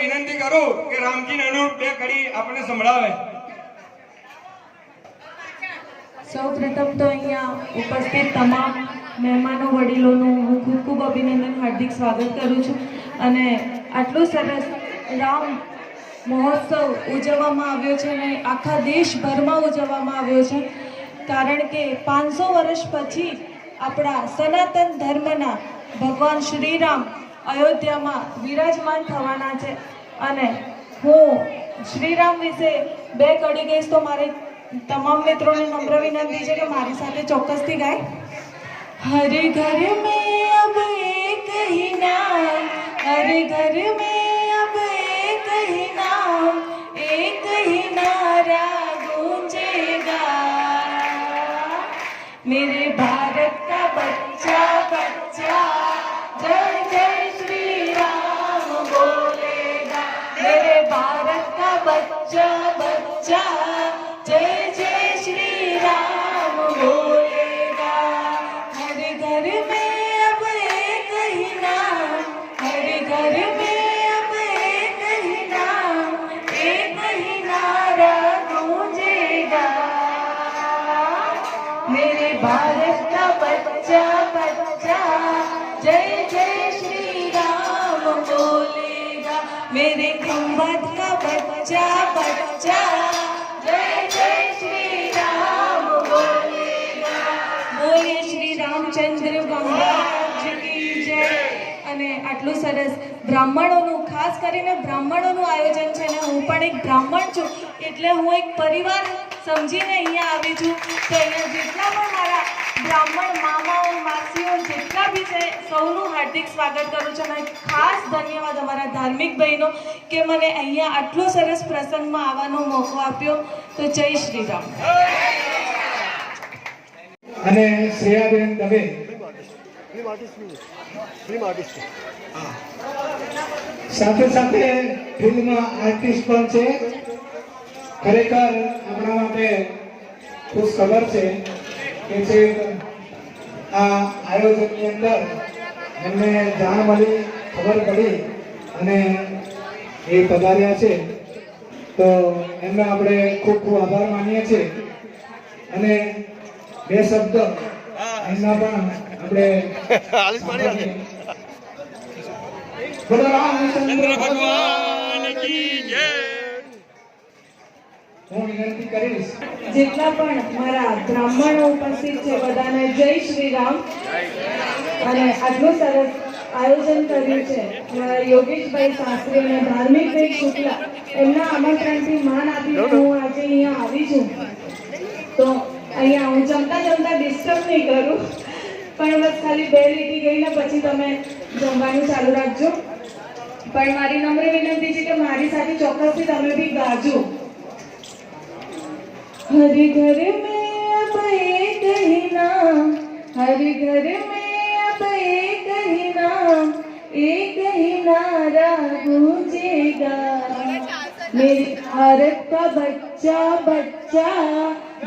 વિનંતી કરું કે રામજી બે કડી આપણે સંભળાવે. સૌ પ્રથમ તો અહીંયા ઉપસ્થિત તમામ મહેમાનો, વડીલોનું હું ખૂબ ખૂબ અભિનંદન, હાર્દિક સ્વાગત કરું છું. અને આટલું સરસ રામ મહોત્સવ ઉજવવામાં આવ્યો છે અને આખા દેશભરમાં ઉજવવામાં આવ્યો છે. કારણ કે પાંચસો વર્ષ પછી આપણા સનાતન ધર્મના ભગવાન શ્રીરામ અયોધ્યામાં વિરાજમાન થવાના છે. અને હું શ્રીરામ વિશે બે કડી ગઈશ તો મારે તમામ મિત્રોને નમ્ર વિનંતી છે કે મારી સાથે ચોક્કસથી ગાય. હરે ઘર મેં અબ એક હી હરે ઘર મેં અબ એક હી નામ, એક હી નારા ગુંજેગા. મેરે ભાઈ बच्चा बच्चा जय जय श्री राम बोलेगा। हर घर में अब एक ही नाम, हर घर में अब एक ही नाम, एक ही नारा गूंजेगा। मेरे भारत का बच्चा बच्चा। जय जय श्री राम बोलेगा। मेरे खम्बत का અને આટલું સરસ બ્રાહ્મણોનું, ખાસ કરીને બ્રાહ્મણોનું આયોજન છે ને, હું પણ એક બ્રાહ્મણ છું, એટલે હું એક પરિવાર સમજીને અહીંયા આવી છું. તો અહીંયા જેટલા પણ મારા બ્રાહ્મણ મામાઓ, માસીઓ, જેટલા બી છે, સૌનું હાર્દિક સ્વાગત કરું છું. અને ખાસ ધન્યવાદ અમારા ધાર્મિક બહેનો કે મને અહીંયા આટલો સરસ પ્રસંગમાં આવવાનો મોકો આપ્યો, તો જય શ્રી રામ અને શ્રેયાબેન દવે સાથે સાથે ફિલ્મ આર્ટિસ્ટ પણ છે. ખરેખર આપણા માટે ખુશ ખબર છે કે આ આયોજનની અંદર એમને જાણ મળી ખબર પડી અને એ પધાર્યા છે. તો એમનો આપણે ખૂબ ખૂબ આભાર માનીએ છીએ. અને બે શબ્દ એમના પણ આપણે ભગવાન કી જય. હું વિનંતી કરીશ. જેટલા પણ મારા બ્રાહ્મણો ઉપસ્થિત છે બધાને જય શ્રી રામ. અને આટલું સરસ આયોજન કર્યું છે. યોગેશભાઈ શાસ્ત્રી અને ધાર્મિકભાઈ શુક્લા, એમના આમંત્રણથી માન આપીને હું આજે અહીંયા આવી છું. તો અહીંયા હું જમતા જમતા ડિસ્ટર્બ નહીં કરું, પણ બસ ખાલી બે લીટી ગઈ પછી તમે જમવાનું ચાલુ રાખજો. પણ મારી નમ્ર વિનંતી છે કે મારી સાથે ચોક્કસથી તમે બી ગાજો. હર ઘરે મેં કહી ના હર ઘરે મેં एक ही नारा गूंजेगा मेरे भारत का बच्चा बच्चा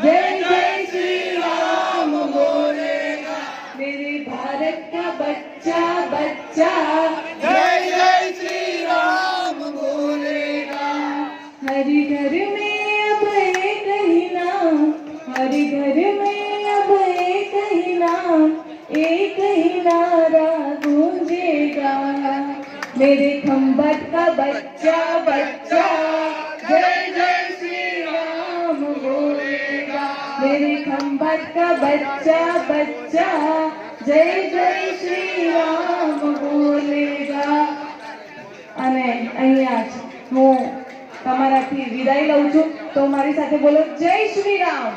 जय जय श्री राम बोलेगा मेरे भारत का बच्चा बच्चा मेरे खम्बत का बच्चा बच्चा जय जय श्री राम बोलेगा मेरे खम्बत का बच्चा बच्चा जय जय श्री राम बोलेगा અને અહીંયા જ હું તમારાથી વિદાય લઉં છું તો મારી સાથે બોલો જય શ્રી રામ